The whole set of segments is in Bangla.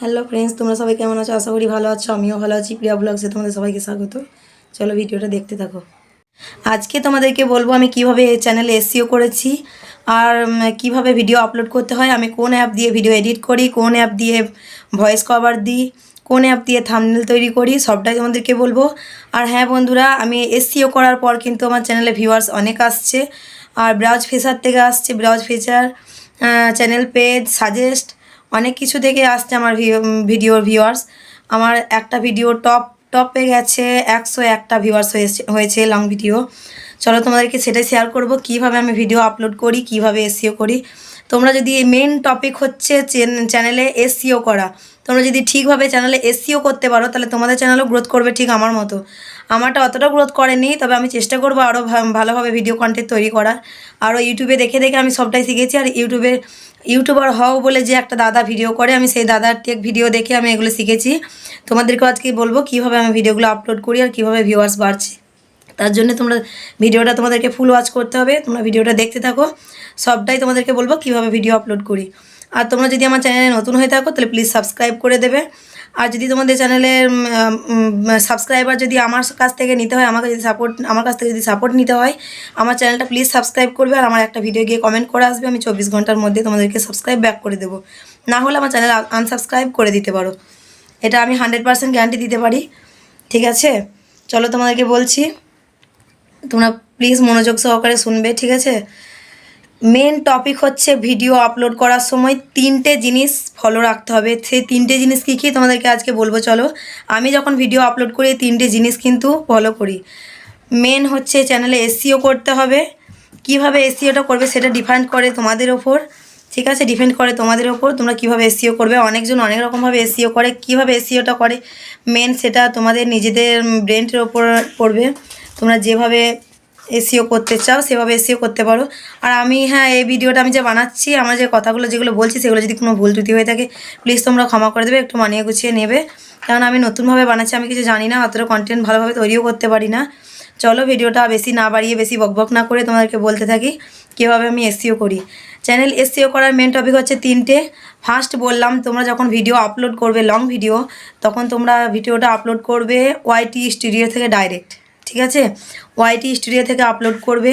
হ্যালো ফ্রেন্ডস, তোমরা সবাই কেমন আছো? আশা করি ভালো আছো, আমিও ভালো আছি। প্রিয়া ব্লগসে তোমাদের সবাইকে স্বাগত। চলো ভিডিওটা দেখতে থাকো। আজকে তোমাদেরকে বলব আমি কীভাবে চ্যানেলে এসিও করেছি আর কীভাবে ভিডিও আপলোড করতে হয়, আমি কোন অ্যাপ দিয়ে ভিডিও এডিট করি, কোন অ্যাপ দিয়ে ভয়েস কভার দিই, কোন অ্যাপ দিয়ে থামনেল তৈরি করি, সবটাই তোমাদেরকে বলব। আর হ্যাঁ বন্ধুরা, আমি এসিও করার পর কিন্তু আমার চ্যানেলে ভিউয়ার্স অনেক আসছে। আর ব্রাউজ ফিচার থেকে আসছে, browse feature channel page suggest অনেক কিছু থেকে আসছে আমার ভিডিওর ভিউয়ার্স আমার একটা ভিডিও টপ টপে গেছে, একশো একটা ভিউয়ার্স হয়েছে লং ভিডিও চলো তোমাদেরকে সেটাই শেয়ার করব, কীভাবে আমি ভিডিও আপলোড করি, কীভাবে এসিও করি। তোমরা যদি মেন টপিক হচ্ছে চ্যানেলে এসিও করা, তোমরা যদি ঠিকভাবে চ্যানেলে এসিও করতে পারো, তাহলে তোমাদের চ্যানেলও গ্রোথ করবে ঠিক আমার মতো। আমারটা অতটা গ্রোথ করেনি, তবে আমি চেষ্টা করব আরও ভালোভাবে ভিডিও কন্টেন্ট তৈরি করার। আরও ইউটিউবে দেখে দেখে আমি সবটাই শিখেছি, আর ইউটিউবে ইউটিউবার হও বলে যে একটা দাদা ভিডিও করে, আমি সেই দাদার টেক ভিডিও দেখে আমি এগুলো শিখেছি। তোমাদেরকেও আজকে বলব কীভাবে আমি ভিডিওগুলো আপলোড করি আর কীভাবে ভিউয়ার্স বাড়ছে। তার জন্য তোমরা ভিডিওটা তোমাদেরকে ফুল ওয়াচ করতে হবে, তোমরা ভিডিওটা দেখতে থাকো। সবটাই তোমাদেরকে বলব কীভাবে ভিডিও আপলোড করি। আর তোমরা যদি আমার চ্যানেলে নতুন হয়ে থাকো, তাহলে প্লিজ সাবস্ক্রাইব করে দেবে। আর যদি তোমাদের চ্যানেলের সাবস্ক্রাইবার যদি আমার কাছ থেকে নিতে হয়, আমাকে যদি সাপোর্ট আমার কাছ থেকে যদি সাপোর্ট নিতে হয়, আমার চ্যানেলটা প্লিজ সাবস্ক্রাইব করবে আর আমার একটা ভিডিও গিয়ে কমেন্ট করে আসবে, আমি চব্বিশ ঘণ্টার মধ্যে তোমাদেরকে সাবস্ক্রাইব ব্যাক করে দেবো। না হলে আমার চ্যানেল আনসাবস্ক্রাইব করে দিতে পারো। এটা আমি হান্ড্রেড পার্সেন্ট গ্যারান্টি দিতে পারি। ঠিক আছে? চলো তোমাদেরকে বলছি। তোমরা প্লিজ মনোযোগ সহকারে শুনবে, ঠিক আছে? মেন টপিক হচ্ছে ভিডিও আপলোড করার সময় তিনটে জিনিস ফলো রাখতে হবে। সেই তিনটে জিনিস কী কী তোমাদেরকে আজকে বলব চলো। আমি যখন ভিডিও আপলোড করি তিনটে জিনিস কিন্তু ফলো করি। মেন হচ্ছে চ্যানেলে এসিও করতে হবে। কীভাবে এসিওটা করবে সেটা ডিপেন্ড করে তোমাদের ওপর। ঠিক আছে? ডিপেন্ড করে তোমাদের ওপর তোমরা কীভাবে এসিও করবে। অনেকজন অনেক রকমভাবে এসিও করে। কীভাবে এসিওটা করে? মেন সেটা তোমাদের নিজেদের ব্রেনের ওপর পড়বে। তোমরা যেভাবে এসিও করতে চাও, সেভাবে এসিও করতে পারো। আর আমি হ্যাঁ এই ভিডিওটা আমি যে বানাচ্ছি, আমার যে কথাগুলো যেগুলো বলছি, সেগুলো যদি কোনো ভুল ত্রুটি হয়ে থাকে প্লিজ তোমরা ক্ষমা করে দেবে, একটু মানিয়ে গুছিয়ে নেবে। কারণ আমি নতুনভাবে বানাচ্ছি, আমি কিছু জানি না, অতটা কন্টেন্ট ভালোভাবে তৈরিও করতে পারি না। চলো ভিডিওটা বেশি না বাড়িয়ে, বেশি বকবক না করে তোমাদেরকে বলতে থাকি, কীভাবে আমি এসিও করি। চ্যানেল এসিও করার মেন টপিক হচ্ছে তিনটে। ফার্স্ট বললাম, তোমরা যখন ভিডিও আপলোড করবে লং ভিডিও তখন তোমরা ভিডিওটা আপলোড করবে ওয়াইটি স্টুডিও থেকে ডাইরেক্ট ঠিক আছে? ওয়াইটি স্টুডিও থেকে আপলোড করবে।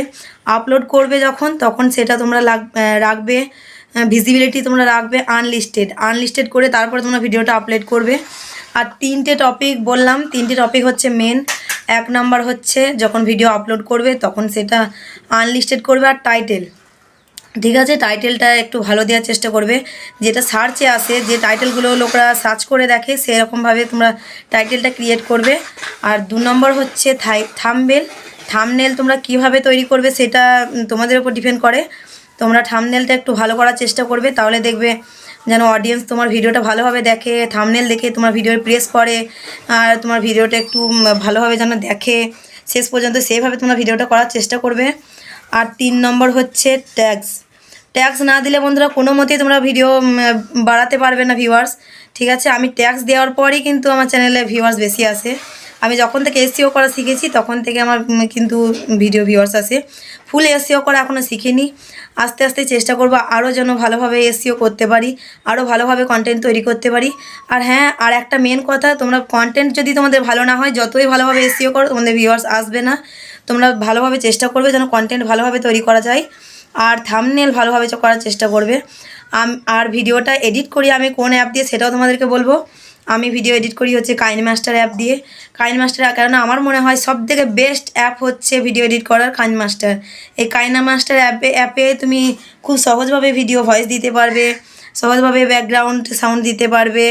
আপলোড করবে যখন, তখন সেটা তোমরা রাখবে। ভিজিবিলিটি তোমরা রাখবে আনলিস্টেড আনলিস্টেড করে তারপরে তোমরা ভিডিওটা আপলোড করবে। আর তিনটে টপিক বললাম, তিনটে টপিক হচ্ছে মেন এক নাম্বার হচ্ছে যখন ভিডিও আপলোড করবে, তখন সেটা আনলিস্টেড করবে। আর টাইটেল ঠিক আছে টাইটেলটা একটু ভালো দেওয়ার চেষ্টা করবে, যেটা সার্চে আসে, যে টাইটেলগুলো লোকরা সার্চ করে দেখে, সেরকমভাবে তোমরা টাইটেলটা ক্রিয়েট করবে। আর দু নম্বর হচ্ছে থাই থামবেল থামনেল তোমরা কীভাবে তৈরি করবে সেটা তোমাদের উপর ডিপেন্ড করে। তোমরা থামনেলটা একটু ভালো করার চেষ্টা করবে, তাহলে দেখবে যেন অডিয়েন্স তোমার ভিডিওটা ভালোভাবে দেখে থামনেল দেখে তোমার ভিডিও প্রেস করে, আর তোমার ভিডিওটা একটু ভালোভাবে যেন দেখে। শেষ পর্যন্ত সেইভাবে তোমরা ভিডিওটা করার চেষ্টা করবে। আর তিন নম্বর হচ্ছে ট্যাক্স ট্যাক্স না দিলে বন্ধুরা কোনো মতেই তোমরা ভিডিও বাড়াতে পারবে না ভিউয়ার্স ঠিক আছে? আমি ট্যাক্স দেওয়ার পরই কিন্তু আমার চ্যানেলে ভিউয়ার্স বেশি আসে। আমি যখন থেকে এসিও করা শিখেছি, তখন থেকে আমার কিন্তু ভিডিও ভিউয়ার্স আসে। ফুল এসিও করা এখনও শিখিনি। আস্তে আস্তে চেষ্টা করব আরও যেন ভালোভাবে এসিও করতে পারি আরও ভালোভাবে কন্টেন্ট তৈরি করতে পারি। আর হ্যাঁ আর একটা মেন কথা, তোমরা কন্টেন্ট যদি তোমাদের ভালো না হয়, যতই ভালোভাবে এসিও করো, তোমাদের ভিউয়ার্স আসবে না। তোমরা ভালোভাবে চেষ্টা করবে যেন কন্টেন্ট ভালোভাবে তৈরি করা যায় আর থামনেল ভালোভাবে করার চেষ্টা করবে। আর ভিডিওটা এডিট করি আমি কোন অ্যাপ দিয়ে সেটাও তোমাদেরকে বলব। আমি ভিডিও এডিট করি হচ্ছে কাইন মাস্টার অ্যাপ দিয়ে। কাইন মাস্টার কারণ আমার মনে হয় সব থেকে বেস্ট অ্যাপ হচ্ছে ভিডিও এডিট করার কাইন মাস্টার এই কাইনা মাস্টার অ্যাপে অ্যাপে তুমি খুব সহজভাবে ভিডিও ভয়েস দিতে পারবে, সহজভাবে ব্যাকগ্রাউন্ড সাউন্ড দিতে পারবে।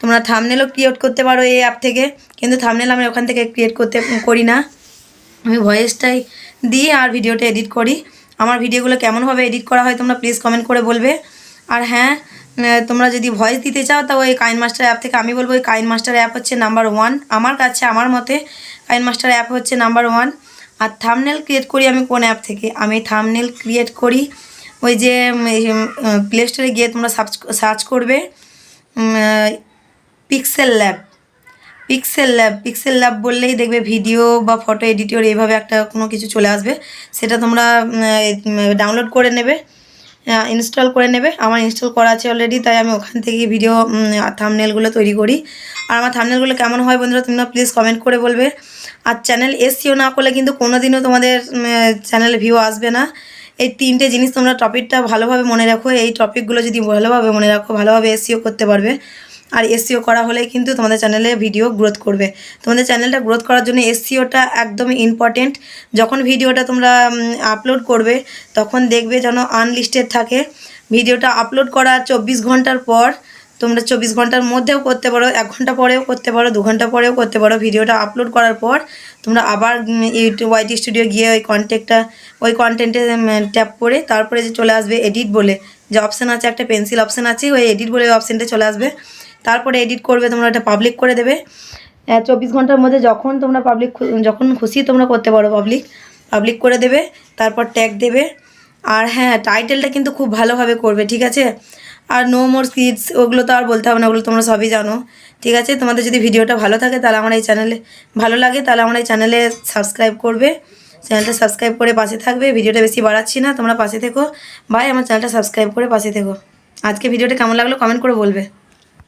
তোমরা থামনেলও ক্রিয়েট করতে পারো এই অ্যাপ থেকে। কিন্তু থামনেল আমি ওখান থেকে ক্রিয়েট করতে, করি না। আমি ভয়েসটাই দিই আর ভিডিওটা এডিট করি। আমার ভিডিওগুলো কেমনভাবে এডিট করা হয় তোমরা প্লিজ কমেন্ট করে বলবে। আর হ্যাঁ তোমরা যদি ভয়েস দিতে চাও তাও ওই কাইন মাস্টার অ্যাপ থেকে আমি বলব, ওই কাইন মাস্টার অ্যাপ হচ্ছে নাম্বার ওয়ান আমার কাছে, আমার মতে কাইন মাস্টার অ্যাপ হচ্ছে নাম্বার ওয়ান আর থামনেল ক্রিয়েট করি আমি কোন অ্যাপ থেকে? আমি থামনেল ক্রিয়েট করি। ওই যে প্লে স্টোরে গিয়ে তোমরা সার্চ সার্চ করবে pixel lab pixel lab pixel lab বললেই দেখবে ভিডিও বা ফটো এডিটর এইভাবে একটা কোনো কিছু চলে আসবে। সেটা তোমরা ডাউনলোড করে নেবে ইনস্টল করে নেবে। আমার ইনস্টল করা আছে অলরেডি তাই আমি ওখান থেকে ভিডিও থামনেলগুলো তৈরি করি। আর আমার থামনেলগুলো কেমন হয় বন্ধুরা, তোমরা প্লিজ কমেন্ট করে বলবে। আর চ্যানেল এসিও না করলে কিন্তু কোনো দিনও তোমাদের চ্যানেলে ভিউ আসবে না। এই তিনটে জিনিস তোমরা টপিকটা ভালোভাবে মনে রাখো। এই টপিকগুলো যদি ভালোভাবে মনে রাখো, ভালোভাবে এসিও করতে পারবে। আর এসিও করা হলে কিন্তু তোমাদের চ্যানেলে ভিডিও গ্রোথ করবে। তোমাদের চ্যানেলটা গ্রোথ করার জন্য এসিওটা একদমই ইম্পর্টেন্ট যখন ভিডিওটা তোমরা আপলোড করবে, তখন দেখবে যেন আনলিস্টেড থাকে। ভিডিওটা আপলোড করার চব্বিশ ঘণ্টার পর, তোমরা চব্বিশ ঘণ্টার মধ্যেও করতে পারো, এক ঘণ্টা পরেও করতে পারো, দু ঘণ্টা পরেও করতে পারো। ভিডিওটা আপলোড করার পর, তোমরা আবার ইউটিউব ওয়াইটি স্টুডিও গিয়ে ওই কন্টেন্টটা ওই কন্টেন্টে ট্যাপ করে তারপরে যে চলে আসবে এডিট বলে। যে অপশান আছে, একটা পেন্সিল অপশান আছে, ওই এডিট বলে অপশানটা চলে আসবে। তারপরে এডিট করবে, তোমরা ওটা পাবলিক করে দেবে। চব্বিশ ঘণ্টার মধ্যে যখন তোমরা পাবলিক যখন খুশি তোমরা করতে পারো পাবলিক পাবলিক করে দেবে, তারপর ট্যাগ দেবে। আর হ্যাঁ টাইটেলটা কিন্তু খুব ভালোভাবে করবে, ঠিক আছে? আর নো মোর কিডস ওগুলো তো আর বলতে হবে না, ওগুলো তোমরা সবই জানো। ঠিক আছে? তোমাদের যদি ভিডিওটা ভালো থাকে, তাহলে আমার এই চ্যানেলে ভালো লাগে, তাহলে আমার এই চ্যানেলে সাবস্ক্রাইব করবে। চ্যানেলটা সাবস্ক্রাইব করে পাশে থাকবে, ভিডিওটা বেশি বাড়াচ্ছি না, তোমরা পাশে থেকো। বাই আমার চ্যানেলটা সাবস্ক্রাইব করে পাশে থেকো। আজকে ভিডিওটা কেমন লাগল কমেন্ট করে বলবে।